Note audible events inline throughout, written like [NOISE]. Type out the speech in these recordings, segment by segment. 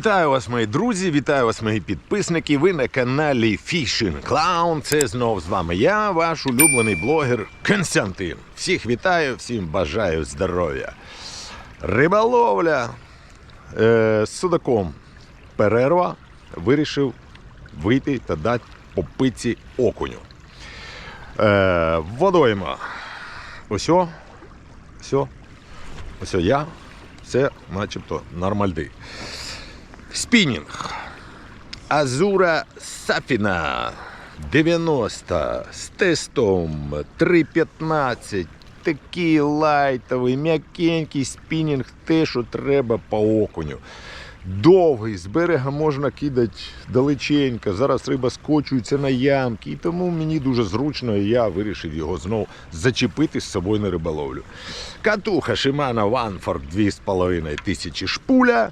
Вітаю вас, мої друзі, вітаю вас, мої підписники. Ви на каналі Fishing Clown. Це знов з вами я, ваш улюблений блогер Константин. Всіх вітаю, всім бажаю здоров'я. Риболовля е, з судаком. Перерва. Вирішив вийти та дати по пиці окуню. Е, водойма. Ось. Ось. Ось я. Це начебто нормальди. Спінінг. Азура Сафіна 90 з тестом 3.15. Такий лайтовий, м'якенький спінінг, те, що треба по окуню. Довгий, з берега можна кидати далеченько. Зараз риба скочується на ямки, і тому мені дуже зручно, і я вирішив його знову зачепити з собою на риболовлю. Катуха Shimano Ванфорд 2,5 тисячі шпуля.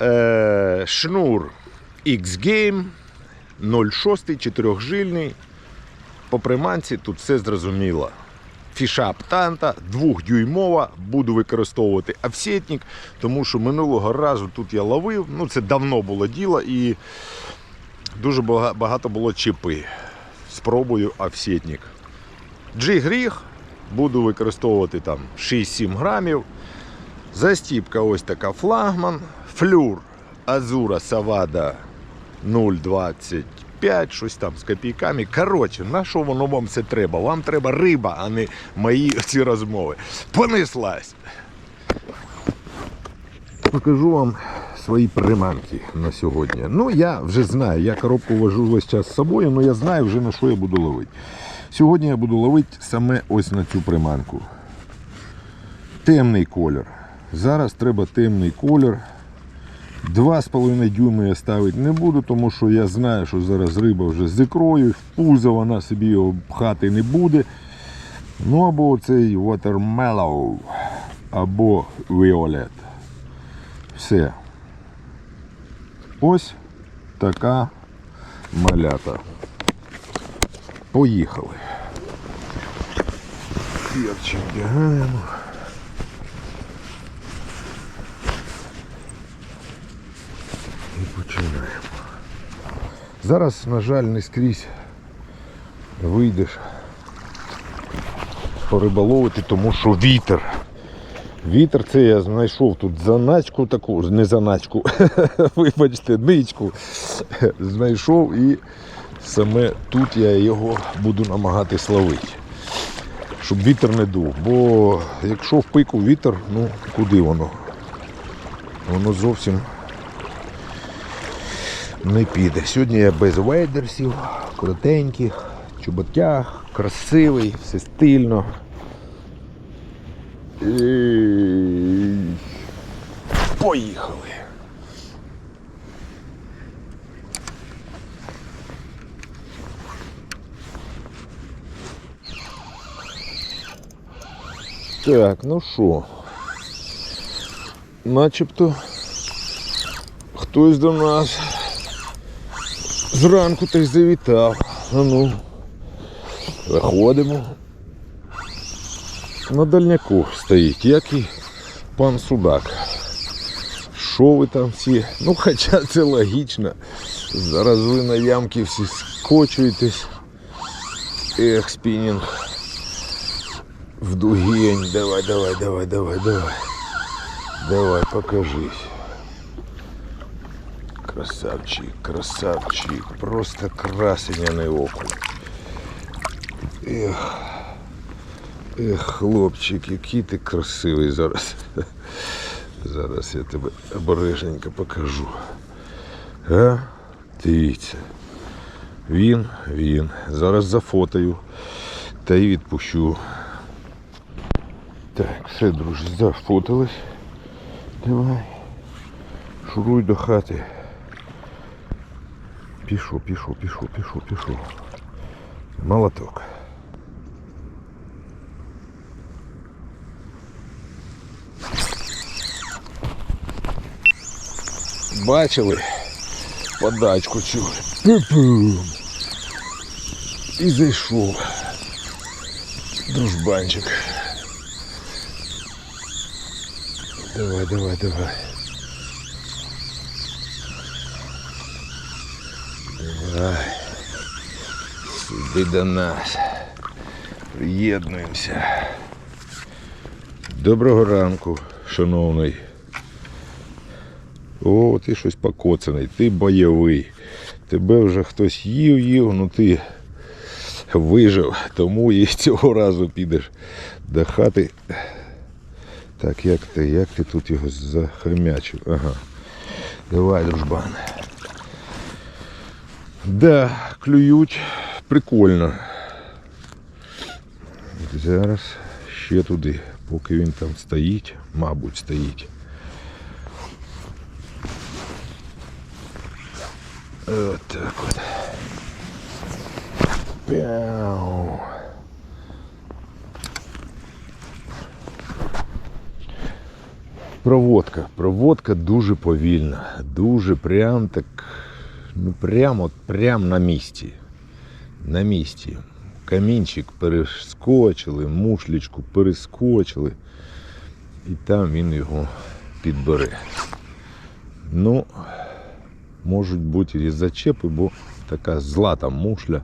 Е, шнур X-Game 0,6 чотирьохжильний. По приманці тут все зрозуміло. Фіша птанта, двохдюймова, буду використовувати офсетник, тому що минулого разу тут я ловив, ну це давно було діло і дуже багато було чіпи. Спробую офсетник. Джиг-ріг, буду використовувати там 6-7 грамів. Застіпка ось така флагман. Флюр Азура Савада 0,25, щось там з копійками. Коротше, на що воно вам це треба? Вам треба риба, а не мої [LAUGHS] ці розмови. Понеслась. Покажу вам свої приманки на сьогодні. Ну, я вже знаю, я коробку вожу весь час з собою, але я знаю вже на що я буду ловити. Сьогодні я буду ловити саме ось на цю приманку. Темний колір. Зараз треба темний колір. 2,5 дюйми я ставити не буду, тому що я знаю, що зараз риба вже з ікрою, в пузо вона собі його пхати не буде. Ну або цей Watermellow, або Violet. Все. Ось така малята. Поїхали. Перчик вдягаємо. І починаємо. Зараз, на жаль, не скрізь вийдеш пориболовити, тому що вітер. Вітер це я знайшов тут заначку таку, не заначку, [LAUGHS] вибачте, ничку. Знайшов і саме тут я його буду намагатись ловити. Щоб вітер не дув. Бо якщо в пику вітер, ну куди воно? Воно зовсім не піде. Сьогодні я без вейдерсів, коротеньких, чоботях, красивий, все стильно. І... Поїхали. Так, ну що, начебто хтось до нас зранку так завітав. А ну, виходимо. На дальняку стоїть, як і пан Судак. Що ви там всі? Ну хоча це логічно. Зараз ви на ямки всі скочуєтесь. Ех, спінінг. В дугень. Давай, давай, давай, давай, давай. Давай, покажись. Красавчик, красавчик. Просто красеняний окунь. Ех. Ех, хлопчик, який ти красивий зараз. Зараз я тебе обережненько покажу. А? Дивіться. Він, він. Зараз зафотаю та й відпущу. Так, все, друзі, зафотились. Давай. Шуруй до хати. Пішов, пішов, пішов, пішов, пішов. Молоток. Бачили подачку цю. Пу-пу. І зайшов. Дружбанчик. Давай, давай, давай. Давай. Сюди до нас. Приєднуємося. Доброго ранку, шановний. О, ти щось покоцаний, ти бойовий. Тебе вже хтось їв, їв, ну ти вижив, тому і цього разу підеш до хати. Так, як ти, як ти тут його захомячив? Ага. Давай, дружбан. Да, клюють прикольно. Зараз ще туди, поки він там стоїть, мабуть, стоїть. От так от. Пяу. Проводка. Проводка дуже повільна. Дуже прям так. Ну прям от прям на місці. На місці. Камінчик перескочили, мушлічку перескочили. І там він його підбере. Ну, можуть бути і зачепи, бо така зла там мушля.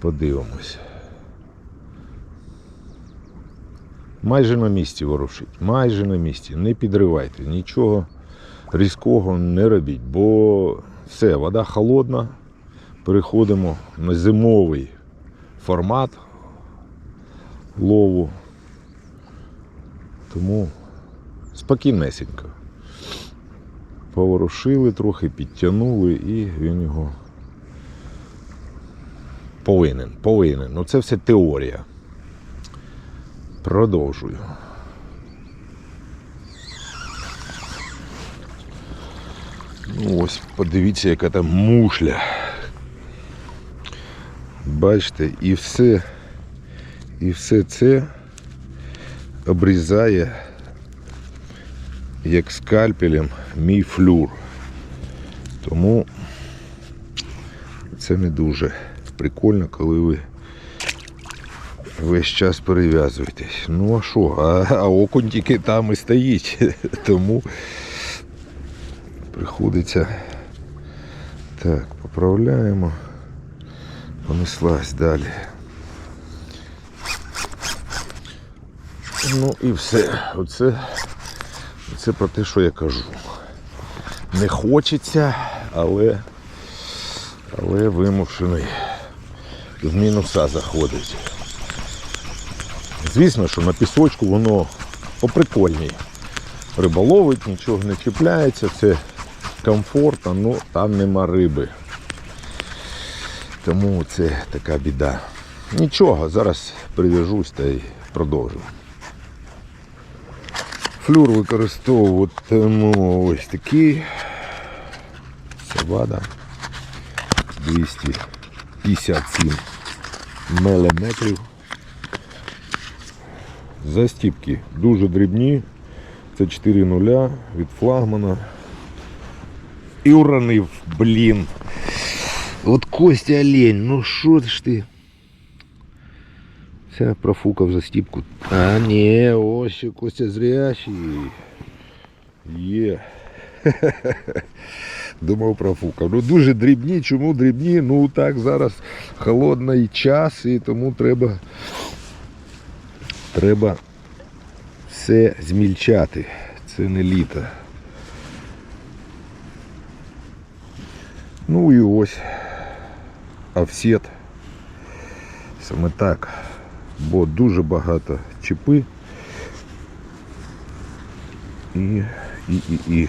Подивимось. Майже на місці ворушить, майже на місці. Не підривайте, нічого різкого не робіть, бо все, вода холодна. Переходимо на зимовий формат лову. Тому спокійнесенько. Поворушили трохи, підтягнули і він його повинен, повинен. Ну це все теорія. Продовжую. Ось подивіться, яка там мушля. Бачите, і все, і все це обрізає як скальпелем мій флюр. Тому це не дуже прикольно, коли ви весь час перев'язуєтесь. Ну а що? А, а окунь тільки там і стоїть. [LAUGHS] Тому приходиться так, поправляємо. Понеслась далі. Ну і все. Оце, оце про те, що я кажу. Не хочеться, але, але вимушений в мінуса заходить. Звісно, що на пісочку воно поприкольній. Риболовить, нічого не чіпляється, це комфортно, але там нема риби. Тому це така біда. Нічого, зараз прив'яжусь та й продовжу. Флюр використовуватиму ось такий. Савада 257 міліметрів. Застіпки дуже дрібні. Це 4 нуля від флагмана. І уронив, блін. От Костя олень, ну що ж ти? Це профукав застіпку. А ні, ось ще Костя зрячий. Є. [LAUGHS] Думав профукав. Ну дуже дрібні. Чому дрібні? Ну так зараз холодний час і тому треба треба все змільчати. Це не літо. Ну і ось офсет. Саме так. Бо дуже багато чіпи. І, і, і, і.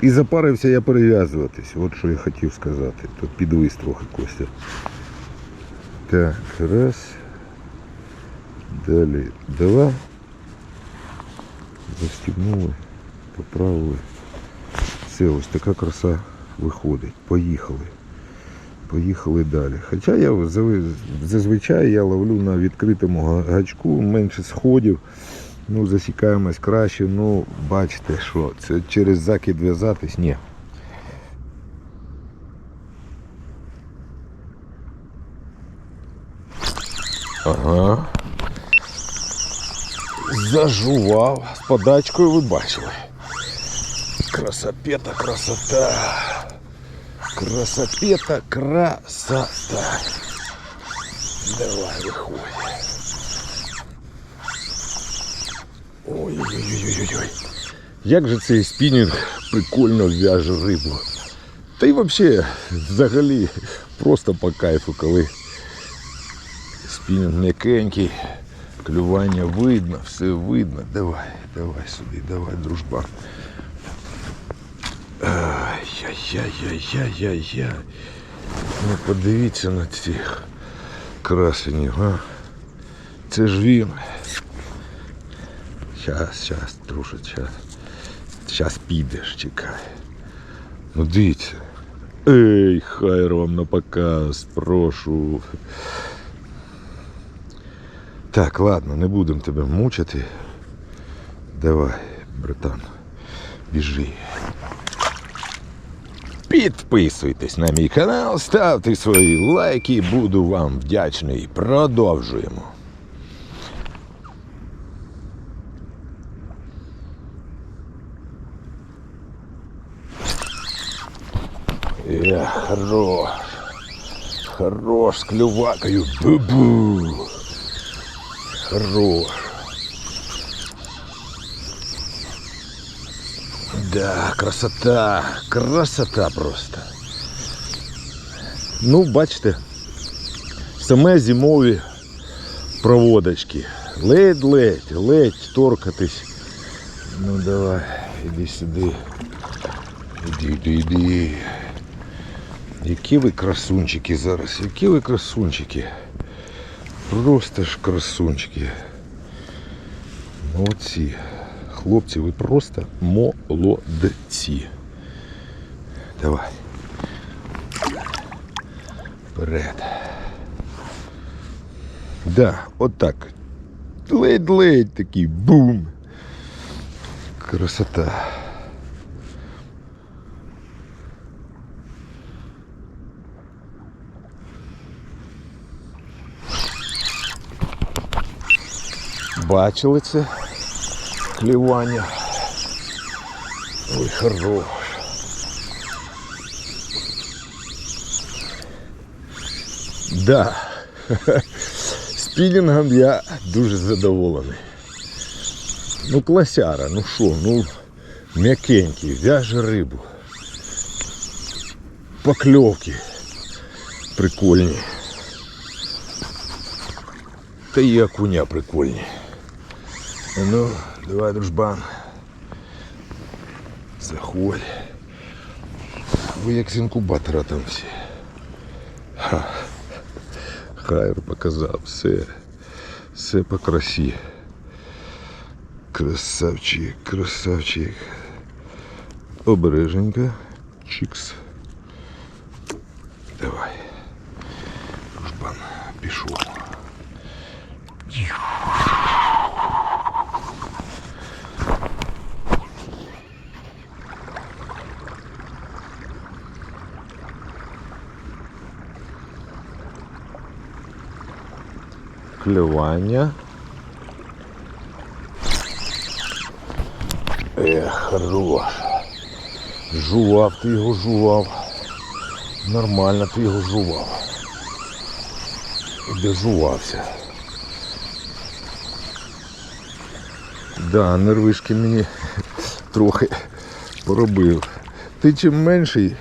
І запарився я перев'язуватись. От що я хотів сказати. Тут підвис трохи Костя. Так, раз. Далі два. Застібнули, поправили. Все, ось така краса виходить. Поїхали. Поїхали далі. Хоча я зазвичай я ловлю на відкритому гачку, менше сходів. Ну, засікаємось краще, ну бачите, що це через закид в'язатись, ні. Ага. Зажував. З подачкою ви бачили. Красопета, красота. Красопета, красота. Давай, виходь. Ой-ой-ой-ой-ой. Як же цей спінінг прикольно в'яже рибу. Та й взагалі, взагалі, просто по кайфу, коли спінінг м'якенький, клювання видно, все видно. Давай, давай сюди, давай, дружба. Ай-яй-яй-яй-яй-яй. Ну подивіться на цих красенів, а. Це ж він. Щас, щас, друже, щас. Щас підеш, чекай. Ну дивіться. Ей, хайр вам на показ, прошу. Так, ладно, не будемо тебе мучити. Давай, братан, біжи. Підписуйтесь на мій канал, ставте свої лайки, буду вам вдячний. Продовжуємо. Е, хорош. Хорош з клювакою. Бу-бу. Хорош. Да, красота. Красота просто. Ну, бачите, саме зимові проводочки. Ледь-ледь, ледь торкатись. Ну давай, іди сюди. Іди, іди, іди. Які ви красунчики зараз, які ви красунчики. Просто ж красунчики. Молодці. Хлопці, ви просто молодці. Давай. Вперед. Да, отак. Ледь-ледь такий бум. Красота. Бачили це клівання. Ой, хорош. Да. [LAUGHS] Спінінгом я дуже задоволений. Ну, класяра, ну що, ну м'якенький, в'яже рибу. Покльовки прикольні. Та і окуня прикольні. Ну, давай, дружбан. Заходь. Ви як з інкубатора там всі. Ха. Хайр показав все. Все по красі. Красавчик, красавчик. Обереженько. Чикс. Давай. Дружбан, пішов. Клювання. Ех, хорош. Жував ти його жував. Нормально ти його жував. Дожувався. Да, нервишки мені [LAUGHS] трохи поробив. Ти чим менший,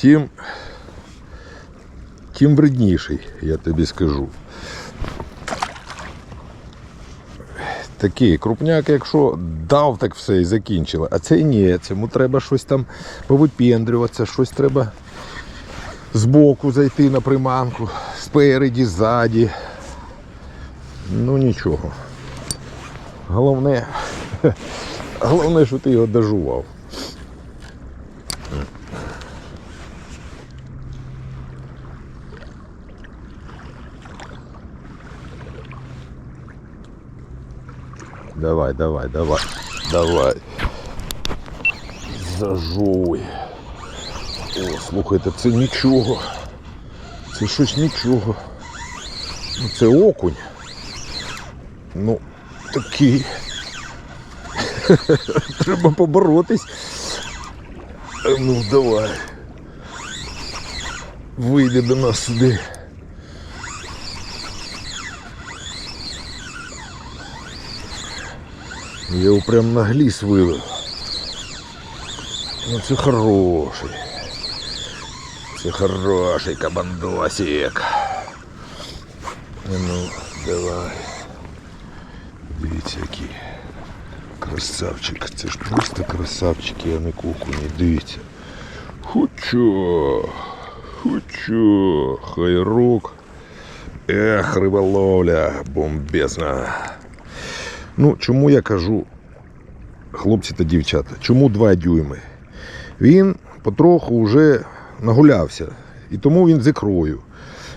тим, тим вредніший, я тобі скажу. Такий крупняк, якщо дав, так все і закінчили. А це ні, цьому треба щось там повипендрюватися, щось треба збоку зайти на приманку, спереді, ззаді. Ну нічого. Головне, [LAUGHS] головне, що ти його дожував. Давай, давай, давай, давай. Зажовуй. О, слухайте, це нічого. Це щось нічого. Ну, це окунь. Ну, такий. [LAUGHS] Треба поборотись. Ну, давай. Вийди до нас сюди. Я його прям на гліс вивел. Ну це хороший. Це хороший кабандосик. Ну, давай. Дивіться, який красавчик. Це ж просто красавчики, а не кукуні. Дивіться. Хучо. Хучо. Хайрок. Ех, риболовля бомбезна. Ну, чому я кажу, хлопці та дівчата, чому 2 дюйми? Він потроху вже нагулявся. І тому він з ікрою.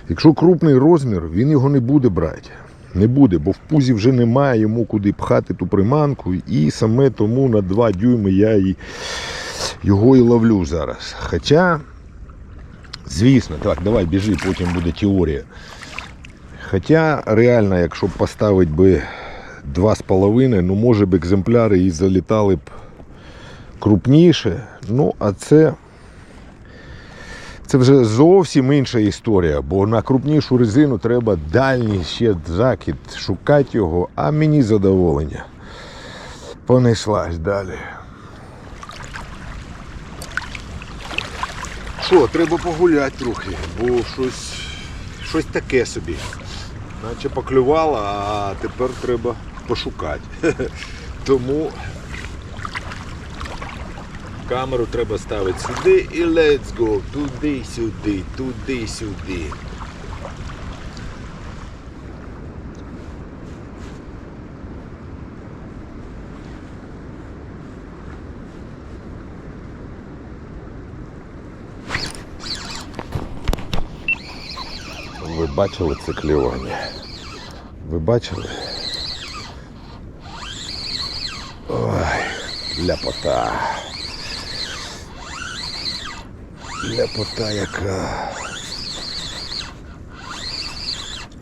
Якщо крупний розмір, він його не буде брати. Не буде, бо в пузі вже немає йому куди пхати ту приманку. І саме тому на 2 дюйми я і його і ловлю зараз. Хоча, звісно, так, давай біжи, потім буде теорія. Хоча реально, якщо поставити би два з половиною, ну може б екземпляри і залітали б крупніше. Ну, а це, це вже зовсім інша історія, бо на крупнішу резину треба дальній ще закид, шукати його, а мені задоволення. Понеслась далі. Що, треба погуляти трохи, бо щось, щось таке собі. Наче поклювало, а тепер треба пошукати. [LAUGHS] Тому камеру треба ставити сюди і let's go. Туди, сюди, туди, сюди. Ви бачили це клювання? Ви бачили? Ой, ляпота. Ляпота яка.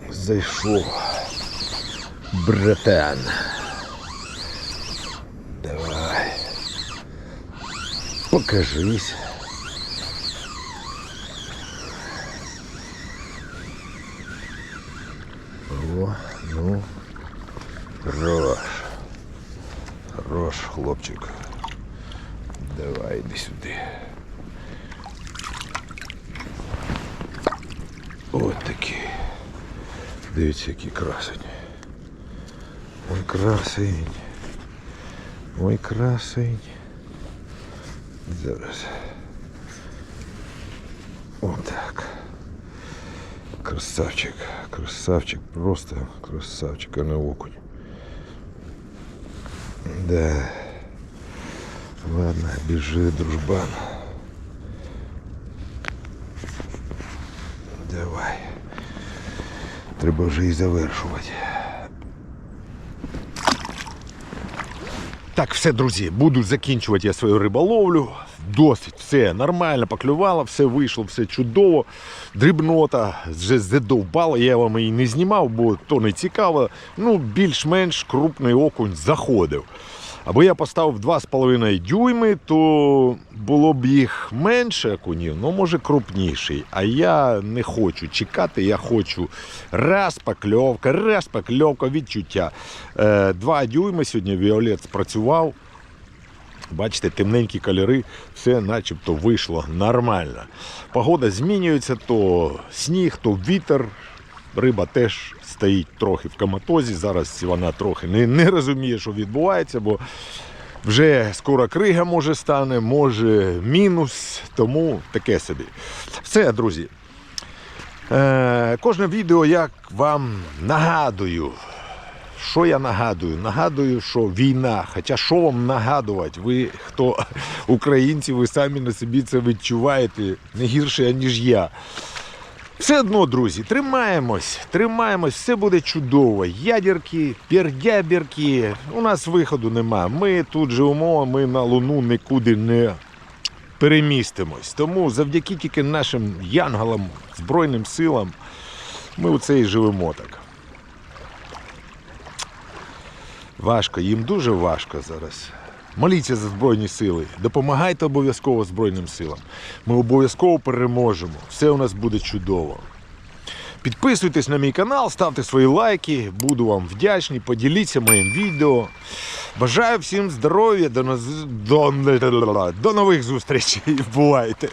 Зайшов. Братан. Давай. Покажись. Ось такий. Дивіться, який красень. Ой, красень. Ой, красень. Зараз. Отак. Красавчик, красавчик, просто красавчик, а не окунь. Да. Ладно, бежи, дружбан. Треба вже і завершувати. Так, все, друзі, буду закінчувати я свою риболовлю. Досить, все нормально поклювало, все вийшло, все чудово. Дрібнота вже задовбала, я вам її не знімав, бо то не цікаво. Ну, більш-менш крупний окунь заходив. Або я поставив 2,5 дюйми, то було б їх менше окунів, ну може крупніший. А я не хочу чекати, я хочу раз покльовка, раз покльовка, відчуття. Е, Два дюйми сьогодні Віолет спрацював. Бачите, темненькі кольори, все начебто вийшло нормально. Погода змінюється, то сніг, то вітер. Риба теж стоїть трохи в коматозі. Зараз вона трохи не, не розуміє, що відбувається, бо вже скоро крига може стане, може мінус, тому таке собі. Все, друзі. Е, кожне відео як вам нагадую. Що я нагадую? Нагадую, що війна. Хоча що вам нагадувати? Ви, хто українці, ви самі на собі це відчуваєте не гірше, ніж я. Все одно, друзі, тримаємось, тримаємось, все буде чудово. Ядерки, пердябірки, у нас виходу нема. Ми тут живемо, ми на Луну нікуди не перемістимось. Тому завдяки тільки нашим янголам, Збройним силам, ми оце і живемо так. Важко, їм дуже важко зараз. Моліться за Збройні сили, допомагайте обов'язково Збройним силам. Ми обов'язково переможемо. Все у нас буде чудово. Підписуйтесь на мій канал, ставте свої лайки, буду вам вдячний, поділіться моїм відео. Бажаю всім здоров'я, до, наз- до, до нових зустрічей. Бувайте!